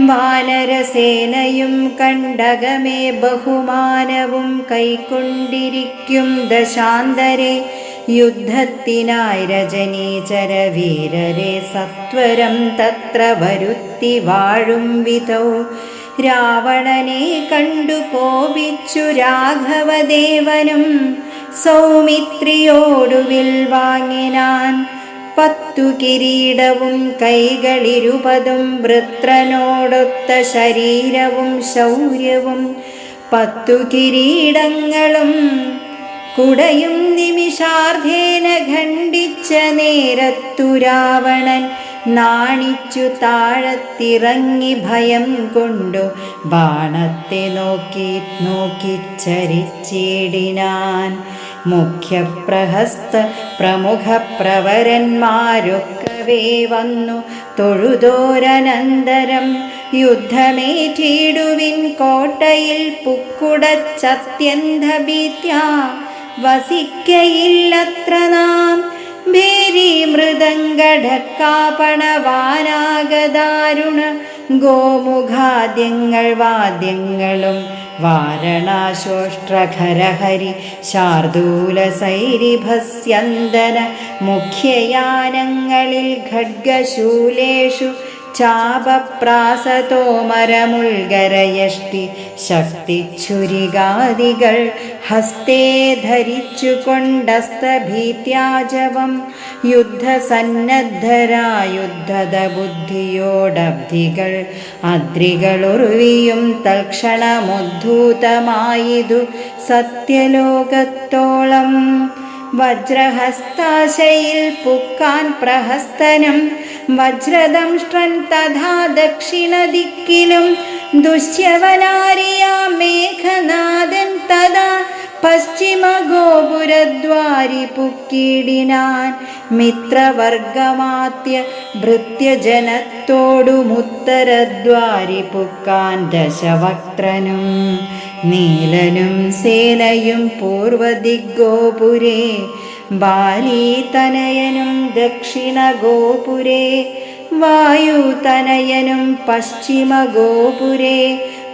വാനരസേനയും കണ്ടകമേ ബഹുമാനവും കൈക്കൊണ്ടിരിക്കും ദശാന്തരെ. യുദ്ധത്തിനായി രജനീചര വീരരെ സത്വരം തത്ര വരുത്തി വാഴും വിധൗ. രാവണനെ കണ്ടു കോപിച്ചു രാഘവദേവനും. സൗമിത്രിയോടുവിൽ വാങ്ങിനാൻ പത്തു കിരീടവും കൈകളിരുപതും വൃത്രനോടൊത്ത ശരീരവും ശൗര്യവും പത്തു കിരീടങ്ങളും കുടയും നിമിഷാർദ്ധേന ഖണ്ഡിച്ച നേരത്തു രാവണൻ നാണിച്ചു താഴത്തിറങ്ങി ഭയം കൊണ്ടു ബാണത്തെ നോക്കി നോക്കിച്ചരിച്ചിടിനാൻ മുഖ്യപ്രഹസ്ത പ്രമുഖ പ്രവരന്മാരൊക്കവേ വന്നു. തൊഴുതോരനന്തരം യുദ്ധമേറ്റിടുവിൻ കോട്ടയിൽ പുക്കുടച്ചത്യന്തഭീത്യ വസിക്കയില്ലത്ര നാം ഭേരി ഗോമുഖാദ്യങ്ങൾ വാദ്യങ്ങളും വാരണാശോഷ്ട്രഖരഹരി ശാർദൂലസൈരിഭസ്യന്തന മുഖ്യയാനങ്ങളിൽ ഖഡ്ഗശൂലേഷു ചാപപ്രാസതോമരമുൾഗരയഷ്ടി ശക്തിച്ഛുരികാദികൾ ഹസ്തേ ധരിച്ചു കൊണ്ടസ്തഭീത്യാജവം യുദ്ധസന്നദ്ധരായുദ്ധത ബുദ്ധിയോടബ്ധികൾ അദ്രികളുറിയും തൽക്ഷണമുദ്ധൂതമായിതു സത്യലോകത്തോളം വജ്രഹസ്താശയിൽ പുക്കാൻ പ്രഹസ്തനം വജ്രദംഷ്ട്രൻ തഥാ ദക്ഷിണദിക്കിലും ദുഷ്യവനാരിയാ മേഘനാഥൻ തഥാ പശ്ചിമ ഗോപുരദ്വാരി പുക്കിടിനാൻ മിത്രവർഗമാത്യ ഭൃത്യജനത്തോടുമുത്തരദ്വാരി പുക്കാൻ ദശവക്ത്രനും നീലനും സേനയും പൂർവദിഗോപുരേ ബാലീതനയനും ദക്ഷിണഗോപുരേ വായുതനയനും പശ്ചിമഗോപുരേ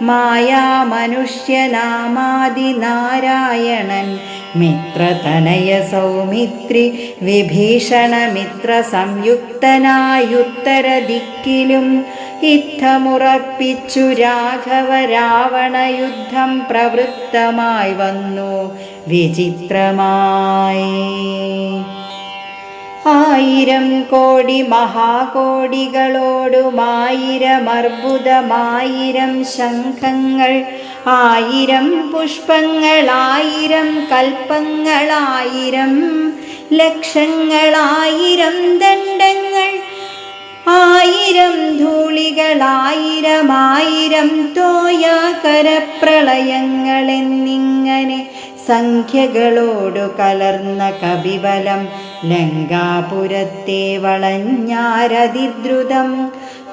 മായാമനുഷ്യനാമാദിനാരായണൻ. മിത്രതനയ സൗമിത്രി വിഭീഷണമിത്ര സംയുക്തനായുത്തര ദിക്കിലും യുദ്ധമുറപ്പിച്ചു രാഘവ രാവണ യുദ്ധം പ്രവൃത്തമായി വന്നു. വിചിത്രമായി ആയിരം കോടി മഹാകോടികളോടുമായിരമർബുദമായിരം ശംഖങ്ങൾ ആയിരം പുഷ്പങ്ങൾ ആയിരം കൽപ്പങ്ങളായിരം ലക്ഷങ്ങളായിരം ദണ്ഡങ്ങൾ ആയിരം ധൂളികളായിരം ആയിരം തോയാകരപ്രളയങ്ങളെന്നിങ്ങനെ സംഖ്യകളോടു കലർന്ന കപിബലം ലങ്കാപുരത്തെ വളഞ്ഞാരതിദ്രുതം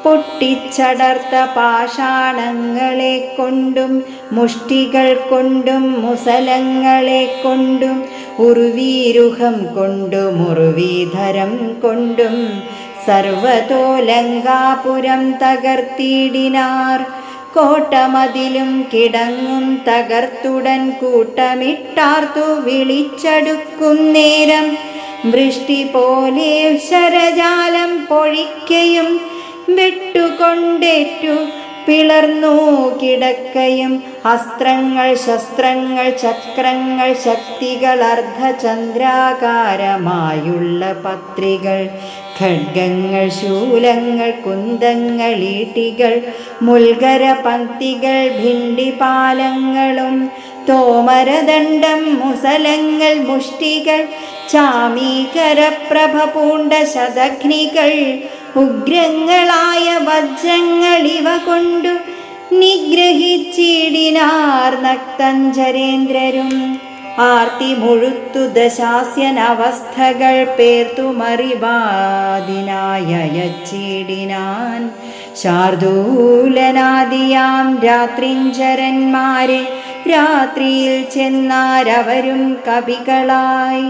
പൊട്ടിച്ചടർത്ത പാഷാണങ്ങളെ കൊണ്ടും മുഷ്ടികൾ കൊണ്ടും മുസലങ്ങളെ കൊണ്ടും ഉറുവീരുഹം കൊണ്ടും ഉറുവീധരം കൊണ്ടും സർവതോലങ്കാപുരം തകർത്തിടിനാർ. കോട്ടമതിലും കിടങ്ങും തകർത്തുടൻ കൂട്ടമിട്ടാർത്തു വിളിച്ചടുക്കും നേരം. വൃഷ്ടി പോലെ ശരജാലം പൊഴിക്കയും വെട്ടുകൊണ്ടേറ്റു പിളർന്നു കിടക്കയും. അസ്ത്രങ്ങൾ ശസ്ത്രങ്ങൾ ചക്രങ്ങൾ ശക്തികൾ അർദ്ധചന്ദ്രാകാരമായുള്ള പത്രികൾ. ഖഡ്ഗങ്ങൾ ശൂലങ്ങൾ കുന്തങ്ങൾ ഈട്ടികൾ മുൽഗര പന്തികൾ ഭിണ്ടിപാലങ്ങളും തോമരദണ്ഡം മുസലങ്ങൾ മുഷ്ടികൾ ചാമീകരപ്രഭ പൂണ്ട ശതഘ്നികൾ ഉഗ്രങ്ങളായ വജ്രങ്ങൾ ഇവ കൊണ്ടു നിഗ്രഹിച്ചിടിനാർ നക്തഞ്ചരേന്ദ്രരും. ആർത്തി മുഴുത്തു ദശാസ്യനവസ്ഥകൾ പേർത്തുമറിവാദിനായച്ചിടിനാൻ ശാർദൂലനാദിയാം രാത്രിഞ്ചരന്മാരെ രാത്രിയിൽ ചെന്നാരവരും കവികളായി.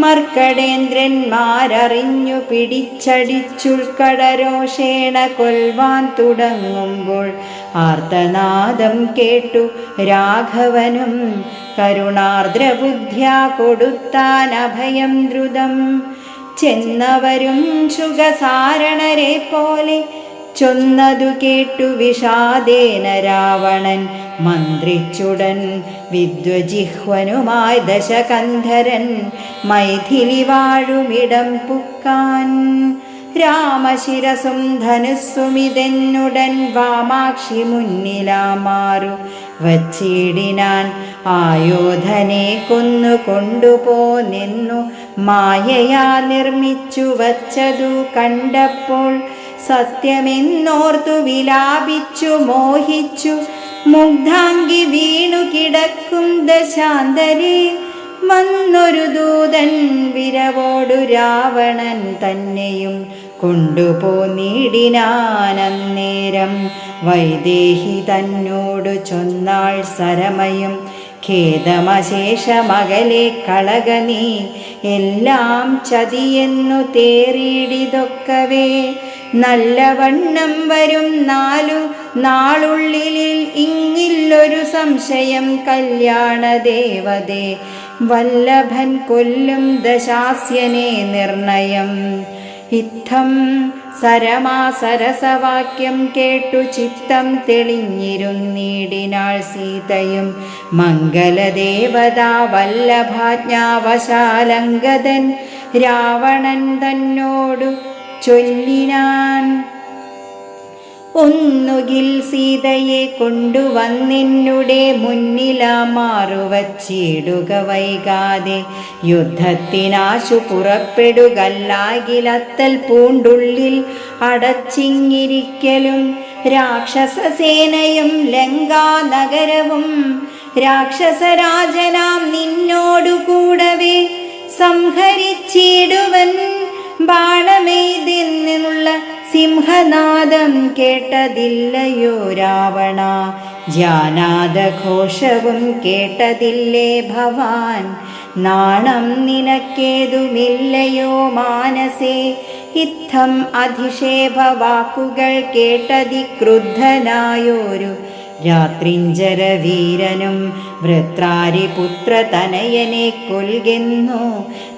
മർക്കടേന്ദ്രന്മാരറിഞ്ഞു പിടിച്ചടിച്ചുൾക്കടരോഷേണ കൊൽവാൻ തുടങ്ങുമ്പോൾ ആർത്തനാദം കേട്ടു രാഘവനും കരുണാർദ്രബുദ്ധ്യാ കൊടുത്താൻ അഭയം ദ്രുതം. ചെന്നവരും ശുഖസാരണരെ പോലെ ചൊന്നതു കേട്ടു വിഷാദേന രാവണൻ മന്ത്രിച്ചുടൻ വിദ്വജിഹ്വനുമായി ദശകന്ധരൻ മൈഥിലി വാഴുമിടം പുക്കാൻ. രാമശിരസും ധനുസ്സുമിതെന്നുടൻ വാമാക്ഷി മുന്നിലാമാറു. വച്ചിടിനാൻ ആയോധനെ കൊന്നു കൊണ്ടുപോന്നെന്നു മായയാ നിർമ്മിച്ചു വച്ചതു കണ്ടപ്പോൾ സത്യമെന്നോർത്തു വിലാപിച്ചു മോഹിച്ചു. മുഗ്ധാംഗി വീണു കിടക്കും ദശാന്തരെ. വന്നൊരു ദൂതൻ വിരവോടു രാവണൻ തന്നെയും കൊണ്ടുപോ കൊണ്ടുപോന്നിടിനാനന്നേരം വൈദേഹി തന്നോടു ചൊന്നാൾ സരമയും. ഖേദമശേഷമകലെ കളക നീ. എല്ലാം ചതിയെന്നു തേറിയിടിതൊക്കവേ. നല്ലവണ്ണം വരും നാലു നാളുള്ളിലിൽ ഇങ്ങില്ലൊരു സംശയം കല്യാണ ദേവതേ വല്ലഭൻ കൊല്ലും ദശാസ്യനെ നിർണയം. ഇത്തം സരമാസരസവാക്യം കേട്ടു ചിത്തം തെളിഞ്ഞിരുന്നീടിനാൾ സീതയും മംഗലദേവതാ വല്ലഭാജ്ഞാവശാലങ്കതൻ രാവണൻ തന്നോടു ചൊല്ലിനാൻ ഒന്നുകിൽ സീതയെ കൊണ്ടുവന്നിന്നുടെ മുന്നിലാമാറുവച്ചിടുക വൈകാതെ. യുദ്ധത്തിനാശു പുറപ്പെടുകല്ലാകിലത്തൽ പൂണ്ടുള്ളിൽ അടച്ചിങ്ങിരിക്കലും. രാക്ഷസസേനയും ലങ്കാനഗരവും രാക്ഷസരാജനാം നിന്നോടു കൂടവേ സംഹരിച്ചിടുവൻ ബാണമെയ്തെന്നുള്ള സിംഹനാദം കേട്ടതില്ലയോ രാവണ? ജാനാദഘോഷവും കേട്ടതില്ലേ ഭവാൻ? നാണം നിനക്കേതുമില്ലയോ മാനസേ? ഇത്തം അധിക്ഷേപ വാക്കുകൾ കേട്ടതി ക്രുദ്ധനായോരു രാത്രിഞ്ചര വൃത്രാരിപുത്രതനയനെ വൃത്രാരിപുത്ര തനയനെ കൊൽകെന്നു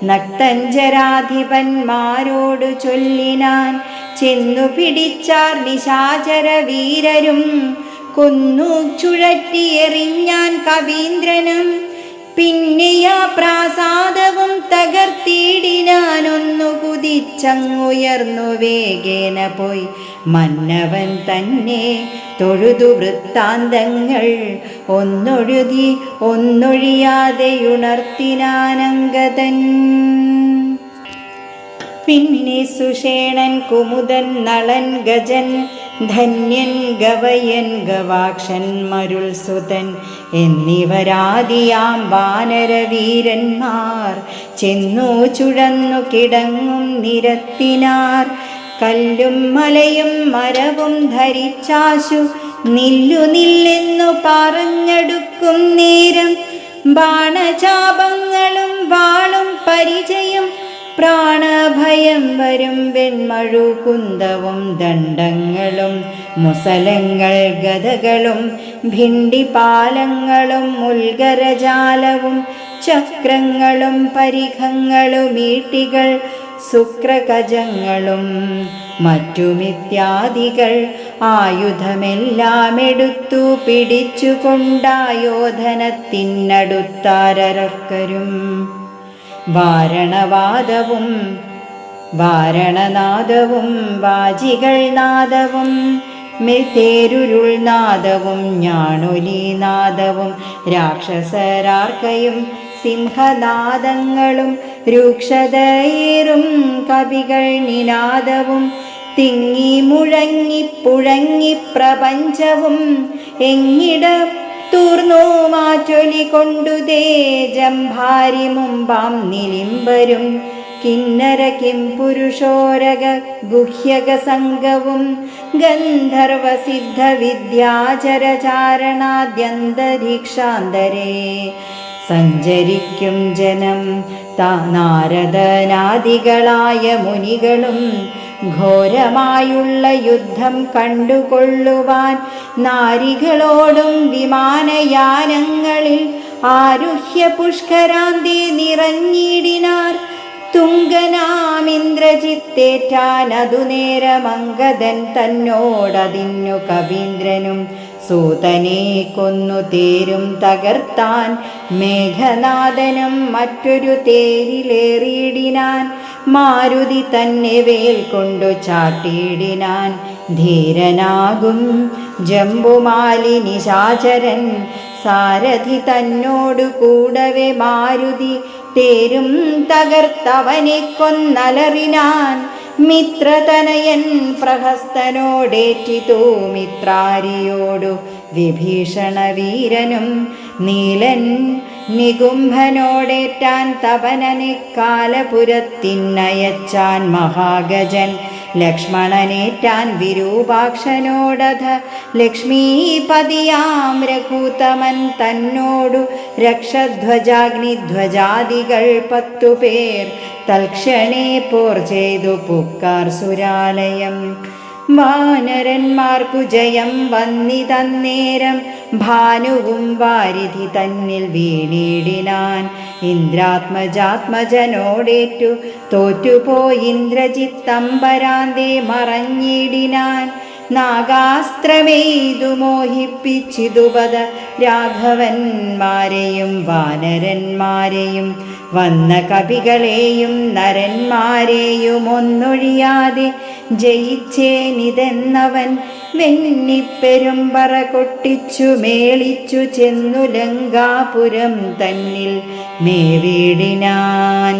നക്തഞ്ചരാധിപന്മാരോടു ചൊല്ലിനാൻ ചെന്നു പിടിച്ചാർ നിശാചര വീരരും കൊന്നു ചുഴറ്റിയെറിഞ്ഞാൻ കവീന്ദ്രനും. പിന്നെയാ പ്രാസാദവും തകർത്തിയിടിനാനൊന്നു കുതിച്ചങ്ങുയർന്നു വേഗേന പോയി. മന്നവൻ തന്നെ തൊഴുതു വൃത്താന്തങ്ങൾ. ഒന്നൊഴുതി ഒന്നൊഴിയാതെയുണർത്തിനാനങ്കതൻ പിന്നെ സുഷേണൻ കുമുദൻ നളൻ ഗജൻ ധന്യൻ ഗവയൻ ഗവാക്ഷൻ മരുൾ സുതൻ എന്നിവരാദിയാം വാനരവീരന്മാർ. ചെന്നു ചുഴന്നു കിടങ്ങും നിരത്തിനാർ. കല്ലും മലയും മരവും ധരിച്ചാശു. നില്ലു നില്ലെന്നു പറഞ്ഞെടുക്കും നേരം. ബാണചാപങ്ങളും വാളും പരിചയം. പ്രാണഭയം വരും വെൺമഴു കുന്തവും ദണ്ഡങ്ങളും. മുസലങ്ങൾ ഗതകളും ഭിണ്ടിപാലങ്ങളും മുൽഗരജാലവും. ചക്രങ്ങളും പരിഖങ്ങളും ഈട്ടികൾ ശുക്രകജങ്ങളും മറ്റുമിത്യാദികൾ ആയുധമെല്ലാം എടുത്തു പിടിച്ചുകൊണ്ടായോധനത്തിനടുത്താരർക്കരും വാരണവാദവും വാരണനാദവും വാജികൾ നാദവും തേരുരുൾ നാദവും ഞാണൊലി നാദവും രാക്ഷസരാർക്കയും സിംഹനാദങ്ങളും രൂക്ഷതയേറും കവികൾ നിനാദവും തിങ്ങി മുഴങ്ങി പുഴങ്ങി പ്രപഞ്ചവും. എങ്ങിട തൂർന്നു മാറ്റൊലി കൊണ്ടു തേജംഭാരി മുമ്പാം നിലിംബരും കിന്നര കിം പുരുഷോരക ഗുഹ്യക സംഘവും. ഗന്ധർവസിദ്ധ വിദ്യാചരചാരണാദ്യന്തരീക്ഷാന്തരേ സഞ്ചരിക്കും ജനം. താ നാരദനാദികളായ മുനികളും ഘോരമായുള്ള യുദ്ധം കണ്ടുകൊള്ളുവാൻ നാരികളോടും വിമാനയാനങ്ങളിൽ ആരുഹ്യ പുഷ്കരാന്തി നിറഞ്ഞിടിനാർ. തുങ്കനാമിന്ദ്രജിത്തേറ്റാൻ അതു നേരമംഗതൻ തന്നോടതിന്നു കവീന്ദ്രനും സൂതനെ കൊന്നു തേരും തകർത്താൻ. മേഘനാഥനും മറ്റൊരു തേരിലേറിയിടിനാൻ. മാരുതി തന്നെ വേൽ കൊണ്ടു ചാട്ടിയിടിനാൻ. ധീരനാകും ജംബുമാലിനി ശാചരൻ സാരഥി തന്നോടു കൂടവെ മാരുതി. തേരും തകർത്തവനെ കൊന്നലറിനാൻ. മിത്രതനയൻ പ്രഹസ്തനോടേറ്റിതു മിത്രാരിയോടു വിഭീഷണ വീരനും നീലൻ നികുംഭനോടേറ്റാൻ തപനനെ കാലപുരത്തിനയച്ചാൻ മഹാഗജൻ ലക്ഷ്മണനേറ്റാൻ വിരൂപാക്ഷനോടധ ലക്ഷ്മീപതിയാം രഘൂതമൻ തന്നോടു രക്ഷധ്വജാഗ്നിധ്വജാദികൾ പത്തുപേർ തൽക്ഷണേ പോർ ചെയ്തു പുക്കാർ സുരാലയം. വാനരന്മാർക്കു ജയം വന്നിതന്നേരം ഭാനുവും വാരിധി തന്നിൽ വീണിടിനാൻ. ഇന്ദ്രാത്മജാത്മജനോടേറ്റു തോറ്റുപോയി ഇന്ദ്രജിത്തമ്പരാന്തേ മറഞ്ഞിടിനാൻ. നാഗാസ്ത്രമെയ്തു മോഹിപ്പിച്ചിതുപത രാഘവന്മാരെയും വാനരന്മാരെയും വന്ന കവികളെയും നരന്മാരെയും ഒന്നൊഴിയാതെ ജയിച്ചേനിതെന്നവൻ വെന്നിപ്പെരുമ്പറ കൊട്ടിച്ചു മേളിച്ചു ചെന്നു ലങ്കാപുരം തന്നിൽ മേവിടിനാൻ.